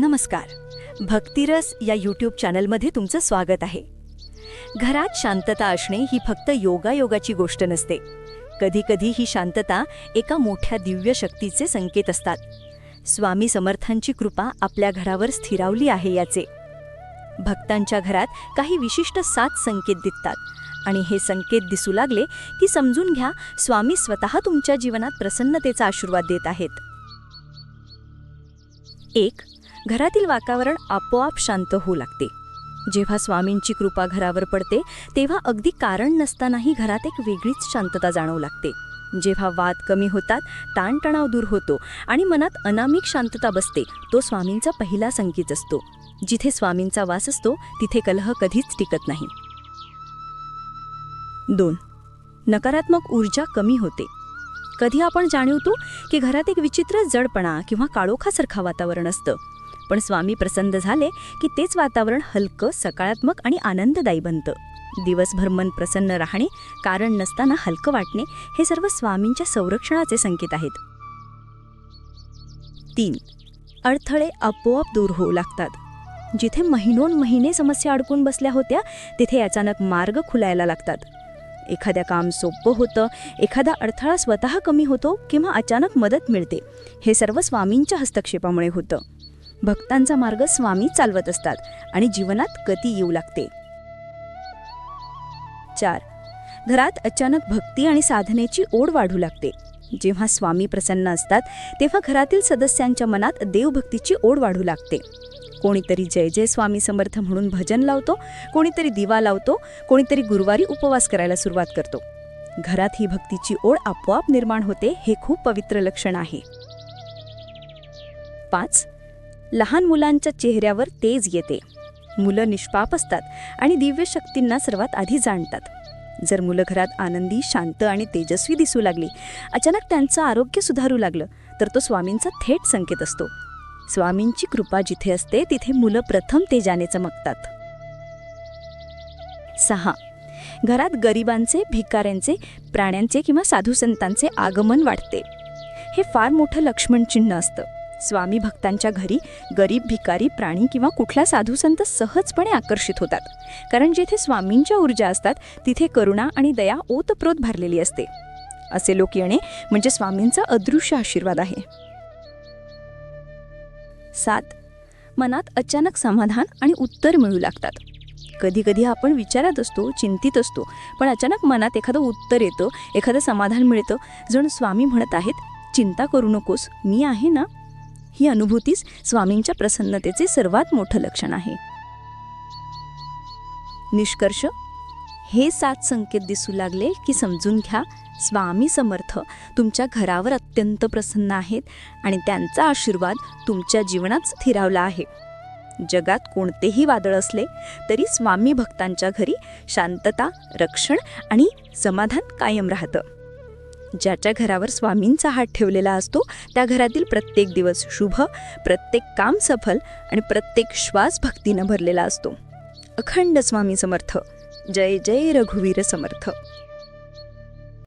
नमस्कार. भक्तिरस या यूट्यूब चॅनलमध्ये तुमचं स्वागत आहे. घरात शांतता असणे ही फक्त योगायोगाची गोष्ट नसते. कधीकधी ही शांतता एका मोठ्या दिव्य शक्तीचे संकेत असतात. स्वामी समर्थांची कृपा आपल्या घरावर स्थिरावली आहे याचे. भक्तांच्या घरात काही विशिष्ट सात संकेत दिसतात आणि हे संकेत दिसू लागले की समजून घ्या स्वामी स्वतः तुमच्या जीवनात प्रसन्नतेचा आशीर्वाद देत आहेत. एक घरातील वातावरण आपोआप शांत होऊ लागते. जेव्हा स्वामींची कृपा घरावर पडते तेव्हा अगदी कारण नसतानाही घरात एक वेगळीच शांतता जाणवू लागते. जेव्हा वाद कमी होतात ताणतणाव दूर होतो आणि मनात अनामिक शांतता बसते तो स्वामींचा पहिला संकेत असतो. जिथे स्वामींचा वास असतो तिथे कलह कधीच टिकत नाही. दोन. नकारात्मक ऊर्जा कमी होते. कधी आपण जाणवतो की घरात एक विचित्र जडपणा किंवा काळोखासारखा वातावरण असतं. पण स्वामी प्रसन्न झाले की तेच वातावरण हलकं सकारात्मक आणि आनंददायी बनतं. दिवसभर मन प्रसन्न राहणे कारण नसताना हलकं वाटणे हे सर्व स्वामींच्या संरक्षणाचे संकेत आहेत. तीन. अडथळे आपोआप दूर होऊ लागतात. जिथे महिनोन महिने समस्या अडकून बसल्या होत्या तिथे अचानक मार्ग खुलायला लागतात. एखाद्या काम सोपं होतं एखादा अडथळा स्वतः कमी होतो किंवा अचानक मदत मिळते हे सर्व स्वामींच्या हस्तक्षेपामुळे होतं. भक्तांचा मार्ग स्वामी चालवत असतात आणि जीवनात गती येऊ लागते. चार. घरात अचानक भक्ती आणि साधनेची ओढ वाढू लागते. जेव्हा स्वामी प्रसन्न असतात तेव्हा घरातील सदस्यांच्या मनात देवभक्तीची ओढ वाढू लागते. कोणीतरी जय जय स्वामी समर्थ म्हणून भजन लावतो कोणीतरी दिवा लावतो कोणीतरी गुरुवारी उपवास करायला सुरुवात करतो. घरात ही भक्तीची ओढ आपोआप निर्माण होते हे खूप पवित्र लक्षण आहे. पाच. लहान मुलांच्या चेहऱ्यावर तेज येते. मुलं निष्पाप असतात आणि दिव्य शक्तींना सर्वात आधी जाणतात. जर मुलं घरात आनंदी शांत आणि तेजस्वी दिसू लागली अचानक त्यांचं आरोग्य सुधारू लागलं तर तो स्वामींचा थेट संकेत असतो. स्वामींची कृपा जिथे असते तिथे मुलं प्रथम तेजाने चमकतात. सहा. घरात गरिबांचे भिकाऱ्यांचे प्राण्यांचे किंवा साधू संतांचे आगमन वाढते. हे फार मोठं लक्ष्मण चिन्ह असतं. स्वामी भक्तांच्या घरी गरीब भिकारी प्राणी किंवा कुठला साधू संत सहजपणे आकर्षित होतात. कारण जेथे स्वामींच्या ऊर्जा असतात तिथे करुणा आणि दया ओतप्रोत भरलेली असते. असे लोक येणे म्हणजे स्वामींचा अदृश्य आशीर्वाद आहे. सात. मनात अचानक समाधान आणि उत्तर मिळू लागतात. कधी कधी आपण विचारात असतो चिंतित असतो पण अचानक मनात एखादं उत्तर येतं एखादं समाधान मिळतं. जण स्वामी म्हणत आहेत चिंता करू नकोस मी आहे ना? ही अनुभूतीच स्वामींच्या प्रसन्नतेचे सर्वात मोठं लक्षण आहे. निष्कर्ष हे सात संकेत दिसू लागले की समजून घ्या स्वामी समर्थ तुमच्या घरावर अत्यंत प्रसन्न आहेत आणि त्यांचा आशीर्वाद तुमच्या जीवनात स्थिरावला आहे. जगात कोणतेही वादळ असले तरी स्वामी भक्तांच्या घरी शांतता रक्षण आणि समाधान कायम राहतं. ज्याच्या घरावर स्वामींचा हात ठेवलेला असतो त्या घरातील प्रत्येक दिवस शुभ प्रत्येक काम सफल आणि प्रत्येक श्वास भक्तीनं भरलेला असतो. अखंड स्वामी समर्थ. जय जय रघुवीर समर्थ.